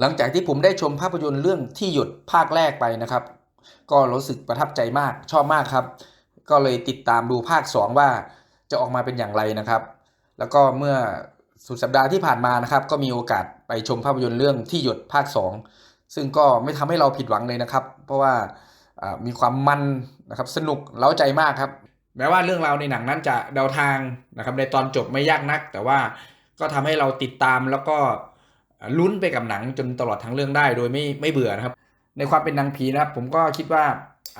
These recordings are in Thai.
หลังจากที่ผมได้ชมภาพยนตร์เรื่องที่หยุดภาคแรกไปนะครับ ก็รู้สึกประทับใจมากชอบมากครับ ก็เลยติดตามดูภาค 2 ว่าจะออกมาเป็นอย่างไรนะครับ แล้วก็เมื่อสุดสัปดาห์ที่ผ่านมานะครับ ก็มีโอกาสไปชมภาพยนตร์เรื่องที่หยุดภาค 2 ซึ่งก็ไม่ทำให้เราผิดหวังเลยนะครับ เพราะว่ามีความมันนะครับสนุกเล้าใจมากครับ แม้ว่าเรื่องราวในหนังนั้นจะเดาทางนะครับในตอนจบไม่ยากนัก แต่ว่าก็ทำให้เราติดตามแล้วก็ ลุ้นไปกับหนังจนตลอดทั้งเรื่องได้โดยไม่ไม่เบื่อนะครับ ในความเป็นหนังผีนะครับ ผมก็คิดว่า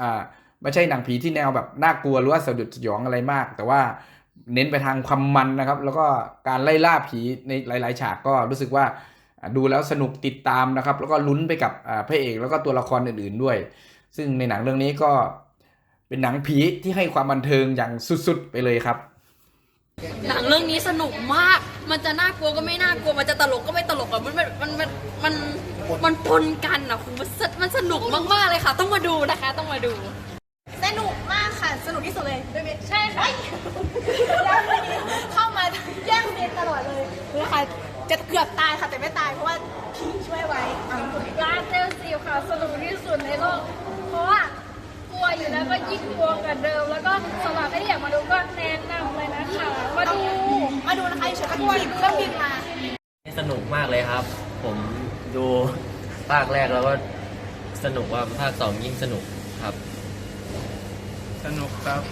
อ่าไม่ใช่หนังผีที่แนวแบบน่ากลัวหรือว่าสะดุดสยองอะไรมาก แต่ว่าเน้นไปทางความมันนะครับ แล้วก็การไล่ล่าผีในหลาย ๆ ฉากก็รู้สึกว่าดูแล้วสนุกติดตามนะครับ แล้วก็ลุ้นไปกับพระเอกแล้วก็ตัวละครอื่น ๆ ด้วย ซึ่งในหนังเรื่องนี้ก็เป็นหนังผีที่ให้ความบันเทิงอย่างสุด ๆ ไปเลยครับ หนังเรื่องนี้สนุกมาก มันจะน่ากลัวก็ไม่น่ากลัวมันจะตลกก็ไม่ตลกอะมันมันมันมันมันมันปนกันอะคุณมันสมันสนุกมากๆเลยค่ะ ต้องมาดูนะคะ ต้องมาดู สนุกมากค่ะ สนุกที่สุดเลยด้วยไหมใช่ค่ะเข้ามาแย่งเรียนตลอดเลยนะคะจะเกือบตายค่ะแต่ไม่ตายเพราะว่าผีช่วยไว้อะคุณร้านเซลซีค่ะ สนุกที่สุดในโลก เพราะว่ากลัวอยู่แล้วก็ยิ่งกลัวกว่าเดิม แล้วก็สำหรับใครที่ ขี่เครื่องบินมาสนุกมากเลยครับ ผมดูภาคแรกแล้วก็สนุกว่าภาคสองยิ่งสนุกครับ สนุกครับ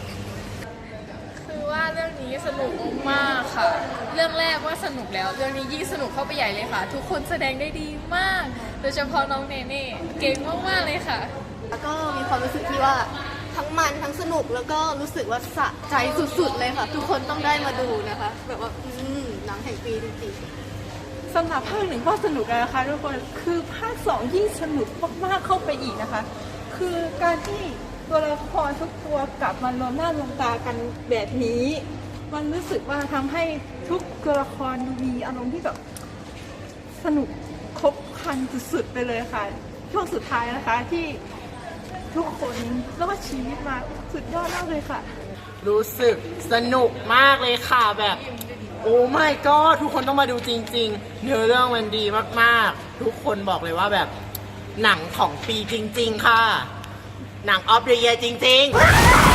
คือว่าเรื่องนี้สนุกมากค่ะ เรื่องแรกว่าสนุกแล้ว เรื่องนี้ยิ่งสนุกเข้าไปใหญ่เลยค่ะ ทุกคนแสดงได้ดีมาก โดยเฉพาะน้องเนเน่เก่งมากๆเลยค่ะ แล้วก็มีความรู้สึกที่ว่าทั้งมันทั้งสนุกแล้วก็รู้สึกว่าสะใจสุดๆเลยค่ะ ทุกคนต้องได้มาดูนะคะ แบบว่าอืม หนังแห่งปีจริงๆสำหรับภาคหนึ่งก็สนุกแล้วนะคะทุกคนคือภาคสองยิ่งสนุกมากๆเข้าไปอีกนะคะ คือการที่ตัวละครทุกตัวกลับมารวมหน้ารวมตากันแบบนี้ มันรู้สึกว่าทำให้ทุกตัวละครดูมีอารมณ์ที่แบบสนุกครบครันสุดๆไปเลยค่ะ ช่วงสุดท้ายนะคะที่ทุกคนแล้วก็ชีวิตมาสุดยอดมากเลยค่ะ รู้สึกสนุกมากเลยค่ะแบบ โอ้ไม่ก็ทุกคนต้องมาดูจริง ๆ เนื้อเรื่องมันดีมากๆ ทุกคนบอกเลยว่าแบบหนังของปีจริง ๆ ค่ะ หนังออฟเดอะเยจริง ๆ